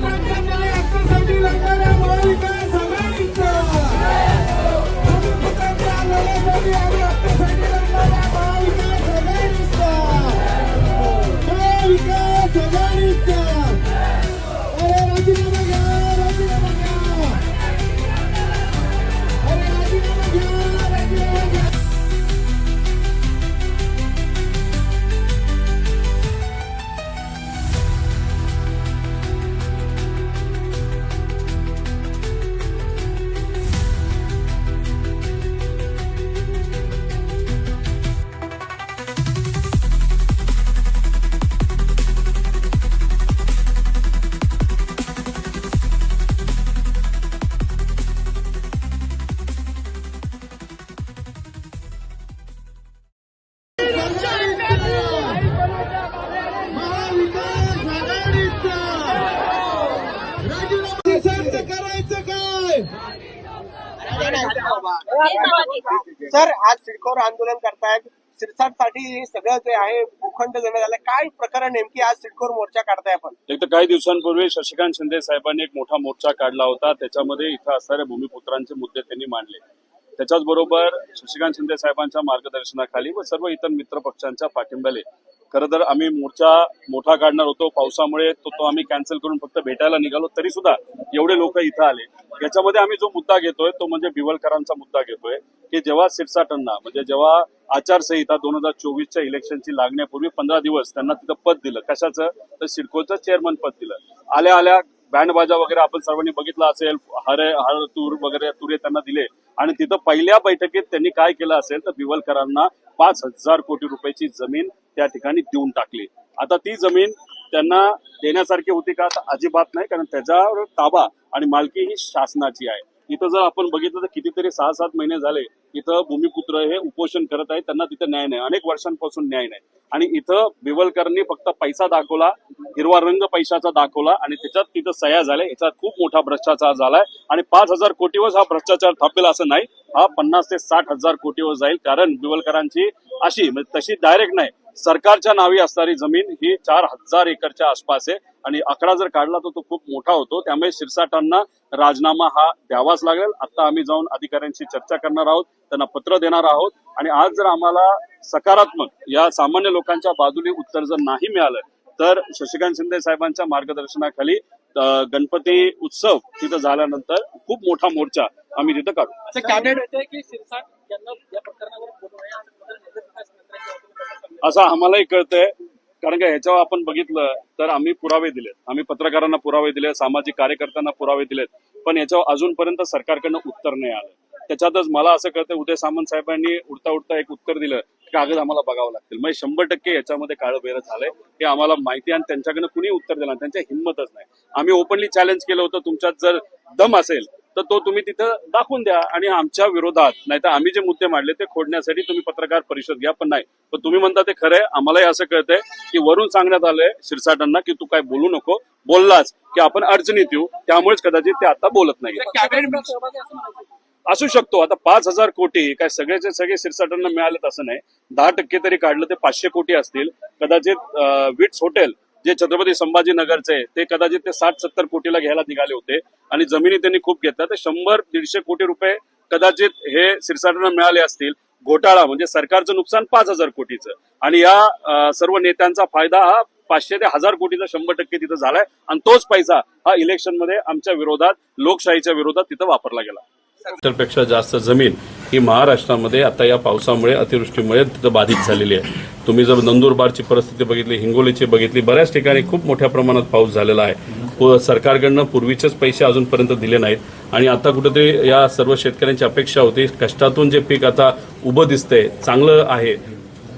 भूमिपुत्रांच्या न्याय आज आंदोलन करतायत. सिरसाटसाठी हे सगळं जे आहे भूखंड देण्यात आलं काय प्रकरण नेमकी आज सिडकोर मोर्चा काढताय आपण? एक तर काही दिवसांपूर्वी शशिकांत शिंदे साहेबांनी एक मोठा मोर्चा काढला होता. त्याच्यामध्ये इथं असणारे भूमिपुत्रांचे मुद्दे त्यांनी मांडले. त्याच्याच बरोबर शशिकांत शिंदे साहेबांच्या मार्गदर्शनाखाली व सर्व इतर मित्र पक्षांच्या पाठिंब्याने खरं तर आम्ही मोर्चा मोठा काढणार होतो. पावसामुळे तो तो आम्ही कॅन्सल करून फक्त भेटायला निघालो. तरी सुद्धा एवढे लोक इथं आले. याच्यामध्ये आम्ही जो मुद्दा घेतोय तो म्हणजे बिवलकरांचा मुद्दा घेतोय की जेव्हा सिरसाटांना म्हणजे जेव्हा आचारसंहिता दोन हजार चोवीसच्या इलेक्शनची लागण्यापूर्वी पंधरा दिवस त्यांना तिथं पद दिलं. कशाचं? तर सिडकोचं चेअरमन पद दिलं. आल्या आल्या बँडबाजा वगैरे आपण सर्वांनी बघितलं असेल हरे हर तूर वगैरे तुरे त्यांना दिले. आणि तिथं पहिल्या बैठकीत त्यांनी काय केलं असेल तर दिवलकरांना पाच हजार कोटी रुपयाची जमीन त्या ठिकाणी देऊन टाकली. आता ती जमीन त्यांना देण्यासारखी होती का? अजिबात नाही कारण त्याच्यावर ताबा आणि मालकी ही शासनाची आहे. इथं जर आपण बघितलं तर कितीतरी सहा सात महिने झाले इथं भूमिपुत्र हे उपोषण करत आहेत. त्यांना तिथं न्याय नाही. अनेक वर्षांपासून न्याय नाही. आणि इथं बिवलकरनी फक्त पैसा दाखवला हिरवा रंग पैशाचा दाखवला आणि त्याच्यात तिथं सह्या झाल्या. याच्यात खूप मोठा भ्रष्टाचार झालाय. आणि पाच हजार कोटीवर हा भ्रष्टाचार थांबेल असं नाही. हा पन्नास ते साठ हजार कोटीवर जाईल. कारण बिवलकरांची अशी म्हणजे तशी डायरेक्ट नाही. सरकारच्या नावी असणारी जमीन ही चार हजार एकरच्या आसपास आहे. आणि आकडा जर काढला तर तो खूप मोठा होतो. त्यामुळे शिरसाटांना राजीनामा हा द्यावाच लागेल. आता आम्ही जाऊन अधिकाऱ्यांशी चर्चा करणार आहोत. त्यांना पत्र देणार आहोत. आणि आज जर आम्हाला सकारात्मक या सामान्य लोकांच्या बाजूने उत्तर जर नाही मिळालं तर शशिकांत शिंदे साहेबांच्या मार्गदर्शनाखाली गणपती उत्सव तिथं झाल्यानंतर खूप मोठा मोर्चा आम्ही तिथं काढू. कॅबिनेट येते की शिरसाट यांना या प्रकरणावर असं आम्हालाही कळतंय. कारण का ह्याच्यावर आपण बघितलं तर आम्ही पुरावे दिलेत. आम्ही पत्रकारांना पुरावे दिले सामाजिक कार्यकर्त्यांना पुरावे दिलेत. पण याच्यावर अजूनपर्यंत सरकारकडनं उत्तर नाही आलं. त्याच्यातच मला असं कळतं उदय सामंत साहेबांनी उडता उडता एक उत्तर दिलं की कागद आम्हाला बघावं लागतील. म्हणजे शंभर टक्के याच्यामध्ये काळं बेरं झालंय. हे आम्हाला माहिती आणि त्यांच्याकडनं कुणी उत्तर दिलं त्यांच्या हिंमतच नाही. आम्ही ओपनली चॅलेंज केलं होतं तुमच्यात जर दम असेल तर तो तुम्ही तिथं दाखवून द्या आणि आमच्या विरोधात नाही तर आम्ही जे मुद्दे मांडले ते खोडण्यासाठी तुम्ही पत्रकार परिषद घ्या पण नाही. पण तुम्ही म्हणता ते खरंय आम्हालाही असं कळतंय की वरून सांगण्यात आलंय शिरसाटांना की तू काय बोलू नको बोललाच की आपण अडचणीत येऊ त्यामुळेच कदाचित ते आता बोलत नाही. असं शकतो आता पाच हजार कोटी काय सगळेचे सगळे सिरसाटांना मिळालेत असं नाही. दहा टक्के तरी काढलं ते पाचशे कोटी असतील. कदाचित विट्स हॉटेल जे छत्रपती संभाजीनगरचे ते कदाचित ते साठ सत्तर कोटीला घ्यायला निघाले होते आणि जमिनी त्यांनी खूप घेतल्या. तर शंभर दीडशे कोटी रुपये कदाचित हे सिरसाटांना मिळाले असतील. घोटाळा म्हणजे सरकारचं नुकसान पाच हजार कोटीचं. आणि या सर्व नेत्यांचा फायदा हा पाचशे ते हजार कोटीचा शंभर टक्के तिथं झालाय. आणि तोच पैसा हा इलेक्शनमध्ये आमच्या विरोधात लोकशाहीच्या विरोधात तिथं वापरला गेला. पेक्षा जास्त जमीन ही महाराष्ट्रामध्ये आता या पावसामुळे अतिवृष्टीमुळे तिथं बाधित झालेली आहे. तुम्ही जर नंदुरबारची परिस्थिती बघितली हिंगोलीची बघितली बऱ्याच ठिकाणी खूप मोठ्या प्रमाणात पाऊस झालेला आहे. सरकारकडनं पूर्वीचेच पैसे अजूनपर्यंत दिले नाहीत आणि आता कुठेतरी या सर्व शेतकऱ्यांची अपेक्षा होती कष्टातून जे पीक आता उभं दिसतंय चांगलं आहे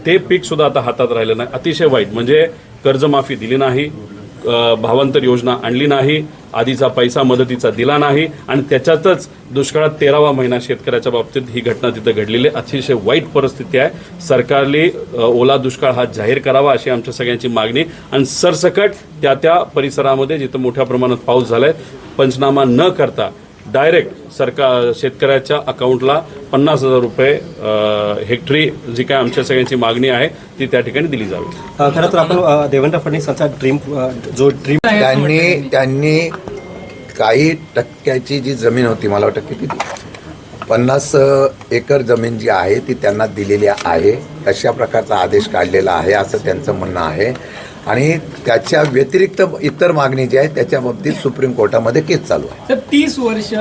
ते पीक सुद्धा आता हातात राहिलं नाही. अतिशय वाईट. म्हणजे कर्जमाफी दिली नाही भावांतर योजना आणली नाही आधीचा पैसा मदतीचा दिला नाही आणि त्याच्यातच दुष्काळात तेरावा महिना शेतकऱ्याच्या बाबतीत ही घटना तिथं घडलेली आहे. अतिशय वाईट परिस्थिती आहे सरकारने ओला दुष्काळ हा जाहीर करावा अशी आमच्या सगळ्यांची मागणी आणि सरसकट त्या त्या परिसरामध्ये जिथं मोठ्या प्रमाणात पाऊस झालाय पंचनामा न करता डायरेक्ट सरकार शेतकऱ्याच्या अकाउंटला पन्नास हजार रुपये हेक्टरी जी काय आमच्या सगळ्यांची मागणी आहे ती त्या ठिकाणी दिली जावी. खरं तर आपण देवेंद्र फडणवीसांचा ड्रीम अ, जो ड्रीम त्यांनी त्यांनी काही टक्क्याची जी जमीन होती मला वाटतं किती पन्नास एकर जमीन जी आहे ती त्यांना दिलेली आहे. अशा प्रकारचा आदेश काढलेला आहे असं त्यांचं म्हणणं आहे. आणि त्याच्या व्यतिरिक्त इतर मागणी जी आहे त्याच्या बाबतीत सुप्रीम कोर्टामध्ये केस चालू आहे. तर तीस वर्ष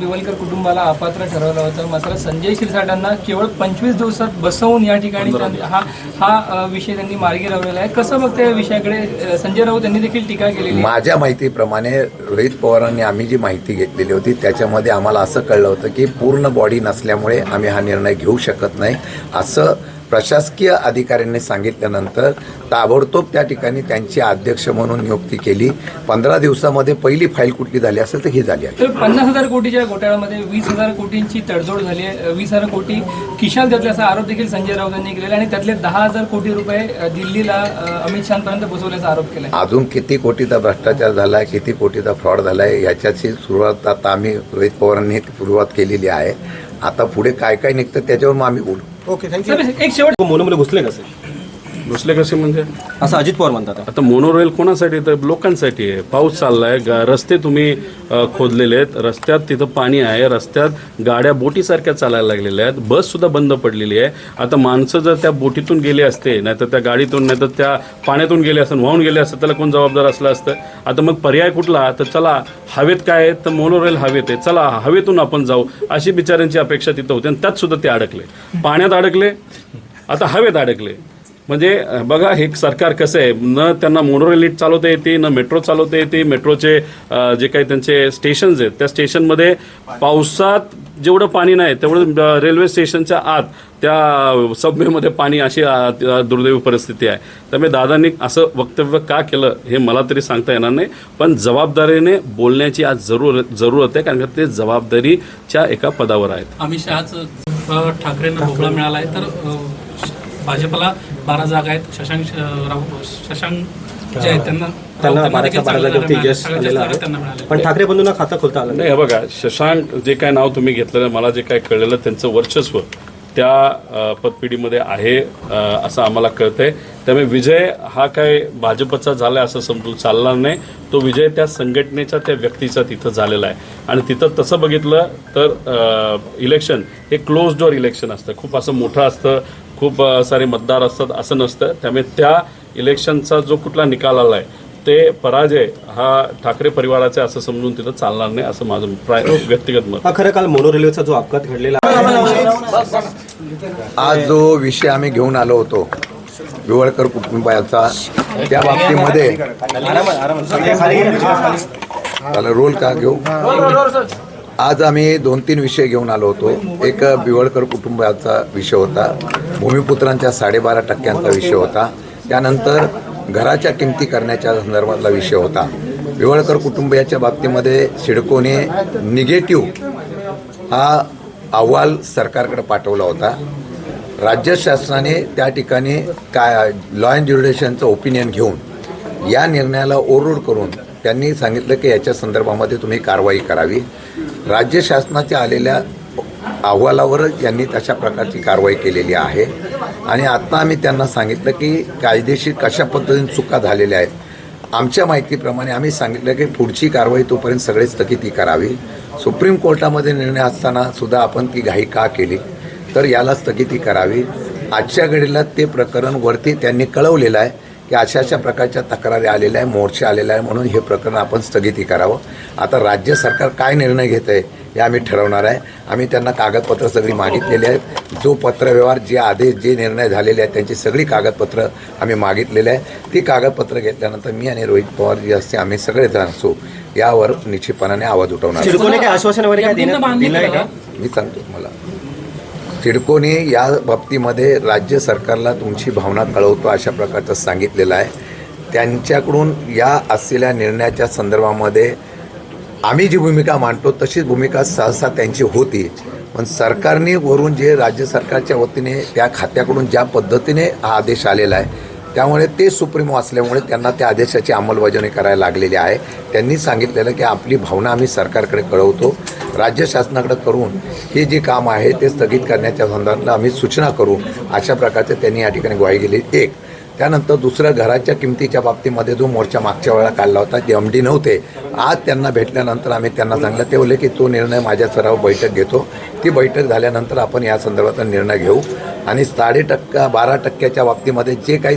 बिवलकर कुटुंबाला अपात्र ठरवलं होतं. मात्र संजय शिरसाटांना केवळ पंचवीस दिवसात बसवून या ठिकाणी हा हा विषय त्यांनी मार्गी लावलेला आहे. कसं बघता या विषयाकडे? संजय राऊत यांनी देखील टीका केलेली आहे. माझ्या माहितीप्रमाणे रोहित पवारांनी आम्ही जी माहिती घेतलेली होती त्याच्यामध्ये आम्हाला असं कळलं होतं की पूर्ण बॉडी नसल्यामुळे आम्ही हा निर्णय घेऊ शकत नाही. असं प्रशासकीय अधिकाऱ्यांनी सांगितल्यानंतर ताबडतोब त्या ठिकाणी त्यांची अध्यक्ष म्हणून नियुक्ती केली. पंधरा दिवसामध्ये पहिली फाईल कुठली झाली असेल तर ही झाली आहे. पन्नास हजार कोटीच्या घोटाळ्यामध्ये वीस हजार कोटींची तडजोड झाली आहे. वीस हजार कोटी खिशाल घातल्याचा आरोप देखील संजय राऊत यांनी केलेला आणि त्यातले दहा हजार कोटी रुपये दिल्लीला अमित शहापर्यंत पोहोचवल्याचा आरोप केला अजून किती कोटीचा भ्रष्टाचार झाला आहे किती कोटीचा फ्रॉड झाला आहे याच्याची सुरुवात आता आम्ही रोहित पवारांनी सुरुवात केलेली आहे. आता पुढे काय काय निघतं त्याच्यावर मग आम्ही बोलू. ओके थँक्यू सर एक शेवट मोनोमध्ये घुसले कसे दुसरे कसे म्हणजे? असं अजित पवार म्हणतात. आता मोनोरेल कोणासाठी तर लोकांसाठी आहे. पाऊस चाललाय गा- रस्ते तुम्ही अ, खोदलेले आहेत. रस्त्यात तिथं पाणी आहे. रस्त्यात गाड्या बोटीसारख्या चालायला लागलेल्या आहेत. बस सुद्धा बंद पडलेली आहे. आता माणसं जर त्या बोटीतून गेले असते नाहीतर त्या गाडीतून नाहीतर त्या पाण्यातून गेले असते वाहून गेले असते त्याला कोण जबाबदार असलं असतं? आता मग पर्याय कुठला? तर चला हवेत काय आहे? तर मोनोरेल हवेत आहे. चला हवेतून आपण जाऊ. अशी बिचाऱ्यांची अपेक्षा तिथं होती आणि त्यात सुद्धा ते अडकले. पाण्यात अडकले. आता हवेत अडकले. म्हणजे बघा हे सरकार कसं आहे? न त्यांना मोनोरेल नीट चालवता येते न मेट्रो चालवता येते. मेट्रोचे जे काही त्यांचे स्टेशन्स आहेत त्या स्टेशनमध्ये पावसात जेवढं पाणी नाही तेवढं रेल्वे स्टेशनच्या आत त्या सबवेमध्ये पाणी अशी दुर्दैवी परिस्थिती आहे. त्यामुळे दादांनी असं वक्तव्य का केलं हे मला तरी सांगता येणार नाही. पण जबाबदारीने बोलण्याची आज जरूर जरूरत आहे कारण का ते जबाबदारीच्या एका पदावर आहेत. अमित शहाच ठाकरेंना भोगळा मिळाला आहे तर भाजपला बारा जागा आहेत शशांक शशांक जे आहेत त्यांना बाराच्या बारा जागेवरती यश. आलेलं आहे पण ठाकरे बंधूंना खातं खोलता आलं नाही. नाही हे बघा शशांक जे काय नाव तुम्ही घेतलेलं मला जे काय कळलेलं त्यांचं वर्चस्व त्या पतपिढीमध्ये आहे असं आम्हाला कळतंय. त्यामुळे विजय हा काय भाजपचा झालाय असं समजून चालणार नाही. तो विजय त्या संघटनेच्या त्या व्यक्तीचा तिथं झालेला आहे. आणि तिथं तसं बघितलं तर इलेक्शन हे क्लोज डोअर इलेक्शन असतं. खूप असं मोठं असतं खूप सारे मतदार असतात असं नसतं. त्यामुळे त्या इलेक्शनचा जो कुठला निकाल आला आहे ते पराजय हा ठाकरे परिवाराचे असं समजून तिथं चालणार नाही असं माझं प्राय व्यक्तिगत मत. खरं काल मोनो रेल्वेचा जो अपघात घडलेला आज जो विषय आम्ही घेऊन आलो होतो विवळकर कुटुंबाचा त्या बाबतीमध्ये त्याला रोल का घेऊ? आज आम्ही दोन तीन विषय घेऊन आलो होतो. एक बिवळकर कुटुंबाचा विषय होता भूमिपुत्रांच्या साडेबारा टक्क्यांचा विषय होता. त्यानंतर घराच्या किमती करण्याच्या संदर्भातला विषय होता. बिवळकर कुटुंबियाच्या बाबतीमध्ये सिडकोने निगेटिव्ह हा अहवाल सरकारकडे पाठवला होता. राज्य शासनाने त्या ठिकाणी काय लॉ अँड ज्युरिडेशनचं ओपिनियन घेऊन या निर्णयाला ओरडूड करून त्यांनी सांगितलं की याच्या संदर्भामध्ये तुम्ही कारवाई करावी. राज्य शासनाच्या आलेल्या अहवालावरच यांनी तशा प्रकारची कारवाई केलेली आहे. आणि आत्ता आम्ही त्यांना सांगितलं की कायदेशीर कशा पद्धतीने चुका झालेल्या आहेत. आमच्या माहितीप्रमाणे आम्ही सांगितलं की पुढची कारवाई तोपर्यंत सगळे स्थगिती करावी. सुप्रीम कोर्टामध्ये निर्णय असताना सुद्धा आपण ती घाई का केली? तर याला स्थगिती करावी. आजच्या घडीला ते प्रकरण वरती त्यांनी कळवलेलं आहे की अशा अशा प्रकारच्या तक्रारी आलेल्या आहे मोर्चा आलेला आहे म्हणून हे प्रकरण आपण स्थगिती करावं. आता राज्य सरकार काय निर्णय घेत आहे हे आम्ही ठरवणार आहे. आम्ही त्यांना कागदपत्र सगळी मागितलेली आहेत. जो पत्रव्यवहार जे आदेश जे निर्णय झालेले आहेत त्यांची सगळी कागदपत्र आम्ही मागितलेली आहे ती कागदपत्र घेतल्यानंतर मी आणि रोहित पवार जे असते आम्ही सगळेजण असू यावर निश्चितपणाने आवाज उठवणार. आश्वासन मी सांगतो तुम्हाला. सिडकोने या बाबतीमध्ये राज्य सरकारला तुमची भावना कळवतो अशा प्रकारचं सांगितलेलं आहे. त्यांच्याकडून या असलेल्या निर्णयाच्या संदर्भामध्ये आम्ही जी भूमिका मांडतो तशीच भूमिका सहसा त्यांची होती. पण सरकारने वरून जे राज्य सरकारच्या वतीने त्या खात्याकडून ज्या पद्धतीने हा आदेश आलेला आहे त्यामुळे ते सुप्रीमो असल्यामुळे त्यांना त्या आदेशाची अंमलबजावणी करायला लागलेली आहे. त्यांनी सांगितलेलं की आपली भावना आम्ही सरकारकडे कळवतो. राज्य शासनाकडे करून हे जे काम आहे ते स्थगित करण्याच्या संदर्भात आम्ही सूचना करू. अशा प्रकारचे त्यांनी या ठिकाणी ग्वाही दिली. एक त्यानंतर दुसरं घराच्या किमतीच्या बाबतीमध्ये जो मोर्चा मागच्या वेळेला काढला होता ते एम डी नव्हते. आज त्यांना भेटल्यानंतर आम्ही त्यांना सांगलं ते बोलले की तो निर्णय माझ्या सराव बैठक घेतो. ती बैठक झाल्यानंतर आपण या संदर्भात निर्णय घेऊ. आणि साडे टक्का बारा टक्क्याच्या बाबतीमध्ये जे काही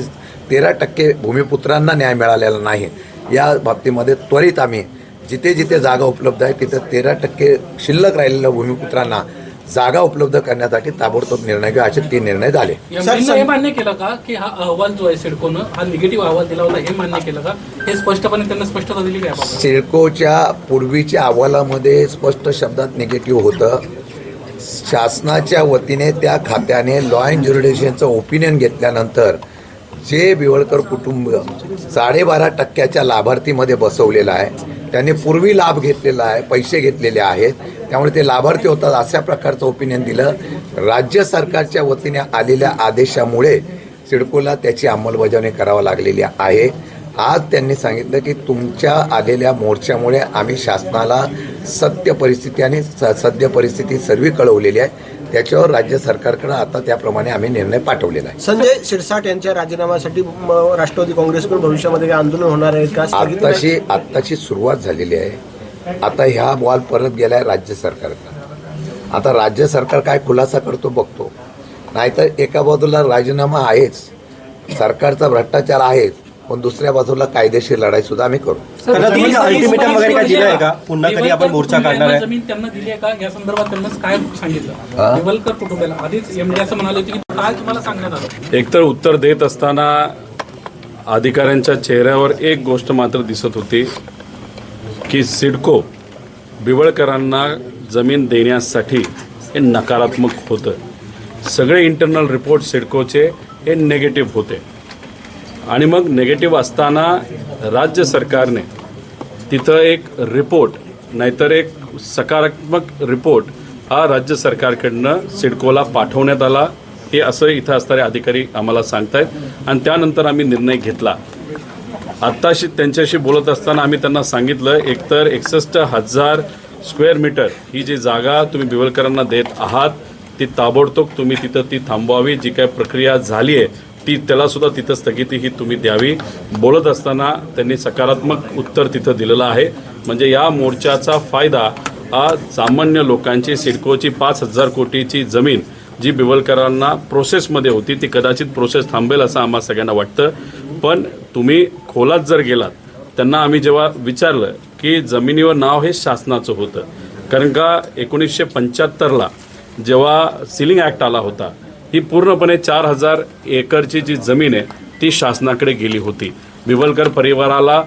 तेरा टक्के भूमिपुत्रांना न्याय मिळालेला नाही या बाबतीमध्ये त्वरित आम्ही जिथे जिथे जागा उपलब्ध आहे तिथं तेरा टक्के शिल्लक राहिलेल्या भूमिपुत्रांना जागा उपलब्ध करण्यासाठी ताबडतोब निर्णय घेऊ असे तीन निर्णय झाले. हे मान्य केलं का की हा अहवाल जो आहे सिडकोनं हा निगेटिव्ह अहवाल दिला होता हे मान्य केलं का? हे स्पष्टपणे त्यांना स्पष्टता दिली का? सिडकोच्या पूर्वीच्या अहवालामध्ये स्पष्ट शब्दात निगेटिव्ह होतं. शासनाच्या वतीने त्या खात्याने लॉ अँड ज्युरिडिशनचं ओपिनियन घेतल्यानंतर जे बिवळकर कुटुंब साडेबारा टक्क्याच्या लाभार्थीमध्ये बसवलेलं आहे त्यांनी पूर्वी लाभ घेतलेला आहे पैसे घेतलेले आहेत. त्यामुळे ते लाभार्थी होतात अशा प्रकारचं ओपिनियन दिलं. राज्य सरकारच्या वतीने आलेल्या आदेशामुळे सिडकोला त्याची अंमलबजावणी करावी लागलेली आहे. आज त्यांनी सांगितलं की तुमच्या आलेल्या मोर्चामुळे आम्ही शासनाला सत्य परिस्थिती आणि स सद्य परिस्थिती सर्व कळवलेली आहे. त्याच्यावर राज्य सरकारकडे आता त्याप्रमाणे आम्ही निर्णय पाठवलेला आहे. संजय शिरसाट यांच्या राजीनाम्यासाठी राष्ट्रवादी काँग्रेसकडून भविष्यामध्ये काही आंदोलन होणार आहे का? आत्ताशी आत्ताची सुरुवात झालेली आहे. आता ह्या बॉल परत गेलाय राज्य सरकारला आता राज्य सरकार काय खुलासा करतो बघतो. नाहीतर एका बाजूला राजीनामा आहेच. सरकारचा भ्रष्टाचार आहेच. पण दुसऱ्या बाजूला कायदेशीर लढाई सुद्धा आम्ही करू. अल्टिमेटम वगैरे काय दिलं आहे का? पुन्हा कधी आपण मोर्चा काढणार आहे? जमीन त्यांना दिली आहे का? या संदर्भात त्यांना काय हा? सांगितलं देवलकर कुटुंबाला आधीच एमडी असं म्हणाले होते की काय तुम्हाला सांगण्यात आलं. एकतर उत्तर देत असताना अधिकाऱ्यांच्या चेहऱ्यावर एक गोष्ट मात्र दिसत होती की सिडको बिवळकरांना जमीन देण्यासाठी हे नकारात्मक होतं. सगळे इंटरनल रिपोर्ट सिडकोचे हे नेगेटिव्ह होते. आणि मग नेगेटिव्ह असताना राज्य सरकारने तिथं एक रिपोर्ट नाहीतर एक सकारात्मक रिपोर्ट हा राज्य सरकारकडनं सिडकोला पाठवण्यात आला. हे असं इथं असणारे अधिकारी आम्हाला सांगतायत. आणि त्यानंतर आम्ही निर्णय घेतला. आत्ताशी त्यांच्याशी बोलत असताना आम्ही त्यांना सांगितलं एकतर एकसष्ट हजार स्क्वेअर मीटर ही जी जागा तुम्ही बिवलकरांना देत आहात ती ताबडतोब तुम्ही तिथं ती थांबवावी. जी काय प्रक्रिया झाली आहे ती त्याला सुद्धा तिथं स्थगिती ही तुम्ही द्यावी. बोलत असताना त्यांनी सकारात्मक उत्तर तिथं दिलेलं आहे. म्हणजे या मोर्चाचा फायदा हा सामान्य लोकांची सिडकोची पाच हजार कोटीची जमीन जी बिवलकरांना प्रोसेसमध्ये होती ती कदाचित प्रोसेस थांबेल असं आम्हा सगळ्यांना वाटतं. पण तुम्ही खोलात जर गेलात त्यांना आम्ही जेव्हा विचारलं की जमिनीवर नाव हे शासनाचं होतं. कारण का एकोणीसशे पंच्याहत्तरला जेव्हा सिलिंग ॲक्ट आला होता ही पूर्णपणे चार हजार एकरची जी जमीन आहे ती शासनाकडे गेली होती. बिवलकर परिवाराला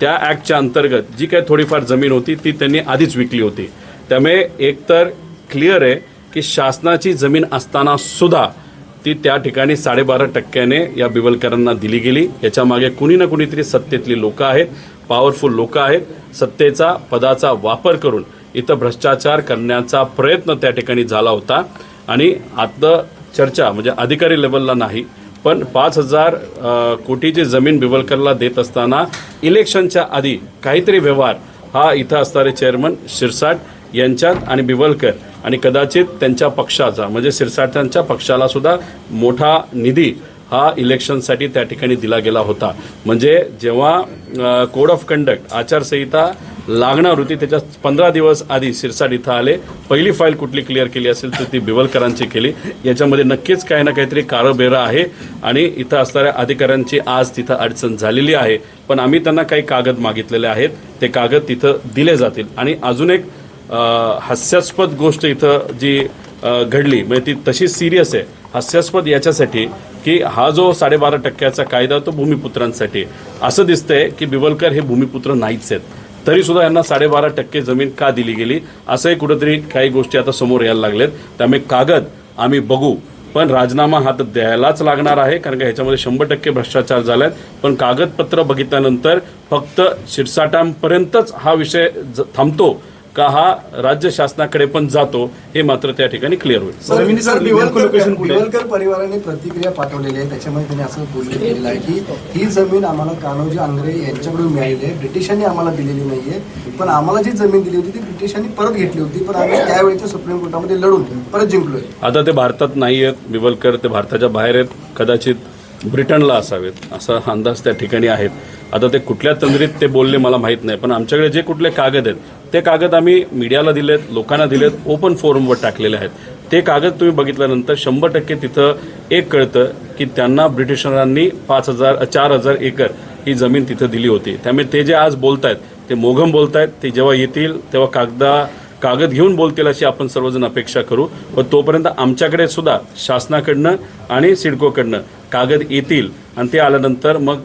त्या ॲक्टच्या अंतर्गत जी काही थोडीफार जमीन होती ती त्यांनी आधीच विकली होती. त्यामुळे एकतर क्लिअर आहे की शासनाची जमीन असताना सुद्धा ती त्या ठिकाणी साडेबारा टक्क्याने या बिवलकरांना दिली गेली. याच्यामागे कुणी ना कुणीतरी सत्तेतली लोक आहेत पॉवरफुल लोक आहेत. सत्तेचा पदाचा वापर करून इथं भ्रष्टाचार करण्याचा प्रयत्न त्या ठिकाणी झाला होता. आणि आता चर्चा म्हणजे अधिकारी लेवलला नाही पण पाच हजार कोटीची जमीन बिवलकरला देत असताना इलेक्शनच्या आधी काहीतरी व्यवहार हा इथं असणारे चेअरमन शिरसाट यांच्यात आणि बिवलकर आणि कदाचित त्यांच्या पक्षाचा म्हणजे शिरसाटांच्या पक्षाला सुद्धा मोठा निधी हा इलेक्शनसाठी त्या ठिकाणी दिला गेला होता. म्हणजे जेव्हा कोड ऑफ कंडक्ट आचारसंहिता लागणार होती त्याच्या पंधरा दिवस आधी सिरसाट इथं आले. पहिली फाईल कुठली क्लिअर केली असेल तर ती बिवलकरांची केली. याच्यामध्ये नक्कीच काही ना काहीतरी काळबेरा आहे आणि इथं असणाऱ्या अधिकाऱ्यांची आज तिथं अडचण झालेली आहे. पण आम्ही त्यांना काही कागद मागितलेले आहेत. ते कागद तिथं दिले जातील. आणि अजून एक हास्यास्पद गोष्ट इथं जी घडली म्हणजे ती तशी सिरियस आहे. हास्यास्पद याच्यासाठी की हा जो साडेबारा टक्क्याचा कायदा तो भूमिपुत्रांसाठी असं दिसतंय की बिवलकर हे भूमिपुत्र नाहीच आहेत. तरी सुद्धा यांना साडेबारा टक्के जमीन का दिली गेली? असंही कुठंतरी काही गोष्टी आता समोर यायला लागल्यात त्यामुळे कागद आम्ही बघू. पण राजीनामा हा तर द्यायलाच लागणार आहे कारण का ह्याच्यामध्ये शंभर टक्के भ्रष्टाचार झालाय. पण कागदपत्र बघितल्यानंतर फक्त शिरसाटांपर्यंतच हा विषय थांबतो. का हा राज्य शासनाकडे पण जातो हे मात्र त्या ठिकाणी क्लिअर होईल. परिवाराने प्रतिक्रिया पाठवलेली आहे. त्याच्यामध्ये त्यांनी असं बोलले गेलेलं आहे की ही जमीन आम्हाला कान्होजी आंग्रे यांच्याकडून मिळालेली आहे. ब्रिटिशांनी आम्हाला दिलेली नाहीये. पण आम्हाला जी जमीन दिली होती ती ब्रिटिशांनी परत घेतली होती. पण आम्ही त्यावेळेच्या सुप्रीम कोर्टामध्ये लढून परत जिंकलोय. आता ते भारतात नाही आहेत. बिवलकर ते भारताच्या बाहेर आहेत. कदाचित ब्रिटनला असावेत. असा अंदाज त्या ठिकाणी आहेत. आता ते कुठल्या तंद्रीत ते बोलले मला माहीत नाही. पण आमच्याकडे जे कुठले कागद आहेत ते कागद आम्ही मीडियाला दिलेत लोकांना दिलेत ओपन फोरमवर टाकलेले आहेत. ते कागद तुम्ही बघितल्यानंतर शंभर टक्के तिथं एक कळतं की त्यांना ब्रिटिशरांनी पाच हजार चार हजार एकर ही जमीन तिथं दिली होती. त्यामुळे ते जे आज बोलतायत ते मोघम बोलतायत ते जेव्हा येतील तेव्हा कागदा कागद घेऊन बोलतील अशी आपण सर्वजण अपेक्षा करू. व तोपर्यंत आमच्याकडे सुद्धा शासनाकडनं आणि सिडकोकडनं कागद येतील आणि ते आल्यानंतर मग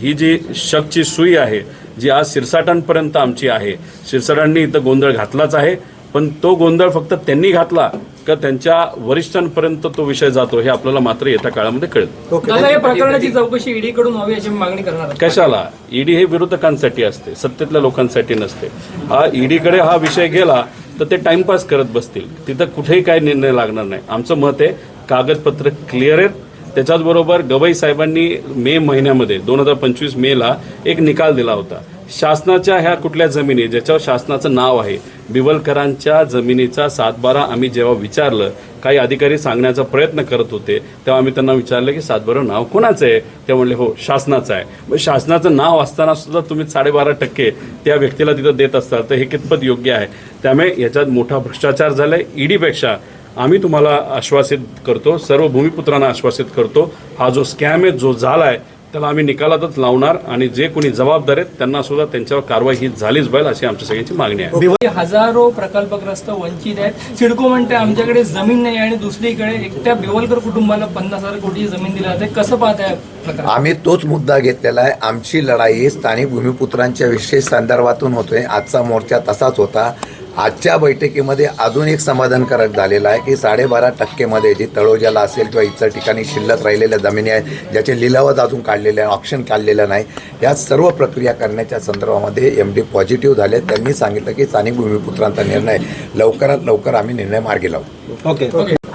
ही जी शकची सुई आहे जी आज शिरसाटांपर्यंत आमची आहे. शिरसाटांनी इथं गोंधळ घातलाच आहे. पण तो गोंधळ फक्त त्यांनी घातला का त्यांच्या वरिष्ठांपर्यंत तो विषय जातो हे आपल्याला मात्र येत्या काळामध्ये कळेल. प्रकरणाची चौकशी ईडी कडून व्हावी अशी मागणी करणार. कशाला? ईडी हे विरोधकांसाठी असते सत्तेतल्या लोकांसाठी नसते. हा ईडीकडे हा विषय गेला तर ते टाइमपास करत बसतील. तिथं कुठेही काय निर्णय लागणार नाही. आमचं मत आहे कागदपत्र क्लिअर आहेत त्याच्याचबरोबर गवई साहेबांनी मे महिन्यामध्ये दोन हजार पंचवीस मेला एक निकाल दिला होता. शासनाच्या ह्या कुठल्या जमिनी ज्याच्यावर शासनाचं नाव आहे? बिवलकरांच्या जमिनीचा सातबारा आम्ही जेव्हा विचारलं काही अधिकारी सांगण्याचा प्रयत्न करत होते तेव्हा आम्ही त्यांना विचारलं की सातबारा नाव कोणाचं आहे? ते म्हणले हो शासनाचं आहे. मग शासनाचं नाव असताना सुद्धा तुम्ही साडेबारा टक्के त्या व्यक्तीला तिथं देत असतात तर हे कितपत योग्य आहे? त्यामुळे याच्यात मोठा भ्रष्टाचार झालाय. ईडीपेक्षा आम्ही तुम्हाला आश्वासित करतो सर्व भूमिपुत्रांना आश्वासित करतो हा जो स्कॅम आहे जो झालाय त्याला आम्ही निकालातच लावणार आणि जे कोणी जबाबदार आहेत त्यांना सुद्धा त्यांच्यावर कारवाई ही झालीच पाहिजे अशी आमची सगळ्यांची मागणी आहे. हजारो प्रकल्पग्रस्त वंचित आहेत. सिडको म्हणते आमच्याकडे जमीन नाही आणि दुसरीकडे एकट्या बिवलकर कुटुंबाला पन्नास हजार कोटी जमीन दिली जाते. कसं पाहताय प्रकार आम्ही तोच मुद्दा घेतलेला आहे. आमची लढाई स्थानिक भूमिपुत्रांच्या विशेष संदर्भातून होतोय. आजचा मोर्चा तसाच होता. आजच्या बैठकीमध्ये अजून एक समाधानकारक झालेलं आहे की साडेबारा टक्केमध्ये जी तळोजाला असेल किंवा इतर ठिकाणी शिल्लक राहिलेल्या जमिनी आहेत ज्याचे लिलावत अजून काढलेले आहे ऑप्शन काढलेलं नाही या सर्व प्रक्रिया करण्याच्या संदर्भामध्ये एम डी पॉझिटिव्ह झाले. त्यांनी सांगितलं की स्थानिक भूमिपुत्रांचा निर्णय लवकरात लवकर आम्ही निर्णय मार्गी लावू. ओके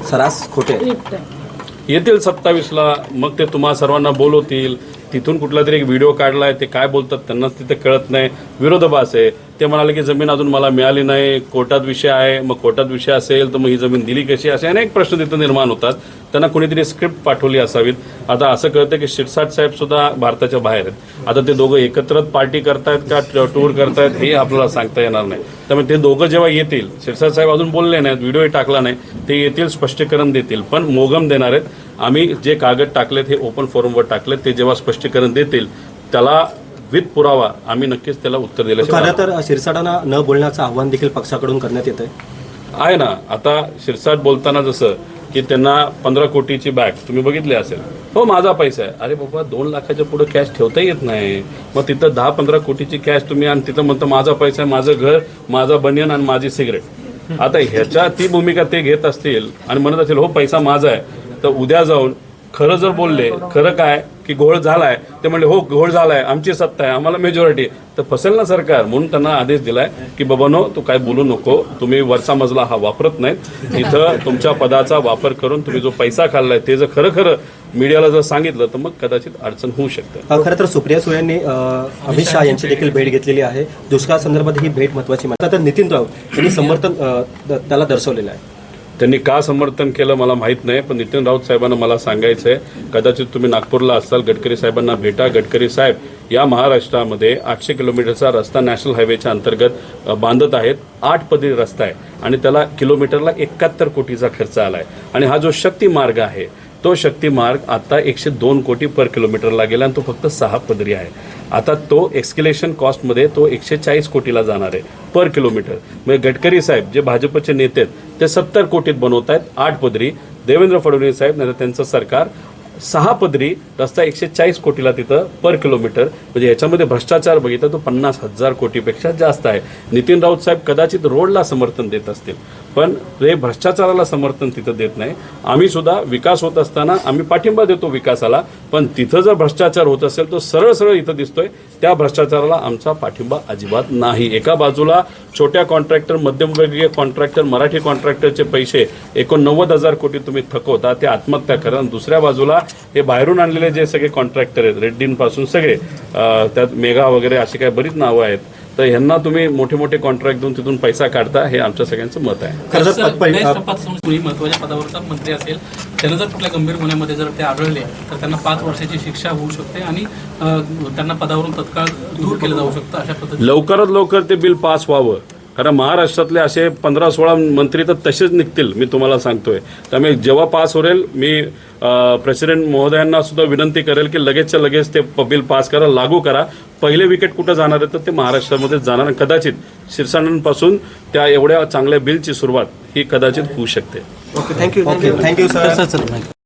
सरास खोटे. येतील सत्तावीसला मग ते तुम्हा सर्वांना बोलवतील. तिथून कुठला तरी एक व्हिडिओ काढलाय ते काय बोलतात त्यांनाच तिथे कळत नाही. विरोधाभास आहे. ते म्हणाले की जमीन अजून मला मिळाली नाही कोर्टात विषय आहे मग कोर्टात विषय असेल तर मग ही जमीन दिली कशी? असे अनेक प्रश्न तिथं निर्माण होतात. त्यांना कुणीतरी स्क्रिप्ट पाठवली असावीत. आता असं कळतं की शिरसाट साहेब सुद्धा भारताच्या बाहेर आहेत. आता ते दोघं एकत्रच पार्टी करतायत का टूर करतायत हे आपल्याला सांगता येणार नाही. त्यामुळे ते दोघं जेव्हा येतील शिरसाट साहेब अजून बोलले नाहीत व्हिडिओही टाकला नाही ते येतील स्पष्टीकरण देतील. पण मोगम देणार आहेत. आम्ही जे कागद टाकलेत हे ओपन फोरमवर टाकलेत ते जेव्हा स्पष्टीकरण देतील त्याला विथ पुरावा आम्ही नक्कीच त्याला उत्तर खरं दिल्याशिवाय तर शिरसाटांना न बोलण्याचं आव्हान देखील पक्षाकडून करण्यात येत आहे आहे ना. आता शिरसाट बोलताना जसं की त्यांना पंधरा कोटीची बॅग तुम्ही बघितली असेल. हो माझा पैसा आहे. अरे बाबा दोन लाखाच्या पुढे कॅश ठेवता येत नाही. मग तिथं दहा पंधरा कोटीची कॅश तुम्ही आणि तिथं म्हणतं माझा पैसा आहे माझं घर माझा बनियन आणि माझी सिगरेट आता ह्याच्या ती भूमिका ते घेत असतील आणि म्हणत असतील हो पैसा माझा आहे. तर उद्या जाऊन खरं जर बोलले खरं काय की घोळ झालाय ते म्हणले हो घोळ झालाय आमची सत्ता आहे आम्हाला मेजॉरिटी तर फसेल ना सरकार म्हणून त्यांना आदेश दिलाय की बाबानो तू काय बोलू नको तुम्ही वरचा मजला हा वापरत नाहीत. इथं तुमच्या पदाचा वापर करून तुम्ही जो पैसा खाल्लाय ते जर खरं खरं मीडियाला जर सांगितलं तर मग कदाचित अडचण होऊ शकते. खरं तर सुप्रिया सुळे यांनी अमित शहा यांची देखील भेट घेतलेली आहे. दुष्काळ संदर्भात ही भेट महत्वाची मानतात. तर नितीन राऊत यांनी समर्थन त्याला दर्शवलेलं आहे. त्यांनी का समर्थन केलं मला माहीत नाही पण नितीन राऊत साहेबांना मला सांगायचं आहे कदाचित तुम्ही नागपूरला असाल गडकरी साहेबांना भेटा गडकरी साहेब या महाराष्ट्रामध्ये आठशे किलोमीटरचा रस्ता नॅशनल हायवेच्या अंतर्गत बांधत आहेत आठ पदरी रस्ता आहे आणि त्याला किलोमीटरला एकाहत्तर कोटीचा खर्च आला आहे आणि हा जो शक्ती मार्ग आहे तो शक्ती मार्ग आता एकशे दोन कोटी पर किलोमीटरला गेला आणि तो फक्त सहा पदरी आहे. आता तो एक्स्केलेशन कॉस्टमध्ये तो एकशे चाळीस कोटीला जाणार आहे पर किलोमीटर म्हणजे गडकरी साहेब जे भाजपचे नेते आहेत ते सत्तर कोटीत बनवत आहेत आठ पदरी. देवेंद्र फडणवीस साहेब नाही त्यांचं सरकार सहा पदरी रस्ता एकशे चाळीस कोटीला तिथं पर किलोमीटर म्हणजे याच्यामध्ये भ्रष्टाचार बघितला तो पन्नास हजार कोटीपेक्षा जास्त आहे. नितीन राऊत साहेब कदाचित रोडला समर्थन देत असतील. पण हे भ्रष्टाचाराला समर्थन तिथं देत नाही. आम्ही सुद्धा विकास होत असताना आम्ही पाठिंबा देतो विकासाला पण तिथं जर भ्रष्टाचार होत असेल तो सरळ सरळ इथं दिसतोय त्या भ्रष्टाचाराला आमचा पाठिंबा अजिबात नाही. एका बाजूला छोट्या कॉन्ट्रॅक्टर मध्यमवर्गीय कॉन्ट्रॅक्टर मराठी कॉन्ट्रॅक्टरचे पैसे एकोणनव्वद हजार कोटी तुम्ही थकवता ते आत्महत्या करा. आणि दुसऱ्या बाजूला हे बाहेरून आणलेले जे सगळे कॉन्ट्रॅक्टर आहेत रेड्डींपासून सगळे अं, त्यात मेगा वगैरे अशी काही बरीच नावं आहेत. तर ह्यांना तुम्ही मोठे मोठे कॉन्ट्रॅक्ट देऊन तिथून पैसा काढता हे आमच्या सगळ्यांचं मत आहे. महत्त्वाच्या पदावरचा मंत्री असेल त्यानं जर कुठल्या गंभीर गुन्ह्यामध्ये जर ते आढळले तर त्यांना पाच वर्षाची शिक्षा होऊ शकते आणि त्यांना पदावरून तत्काळ दूर केलं जाऊ शकतं अशा पद्धतीने. लवकरात लवकर ते बिल पास व्हावं. कारण महाराष्ट्रातले असे पंधरा सोळा मंत्री तर तसेच निघतील मी तुम्हाला सांगतोय. त्यामुळे जेव्हा पास होईल मी प्रेसिडेंट महोदयांना सुद्धा विनंती करेल की लगेचच्या लगेच ते बिल पास करा लागू करा. पहिले विकेट कुठं जाणार आहे तर ते महाराष्ट्रामध्ये जाणार. कदाचित शिरसाणांपासून त्या एवढ्या चांगल्या बिलची सुरुवात ही कदाचित होऊ शकते. Okay thank you. Thank you thank you sir.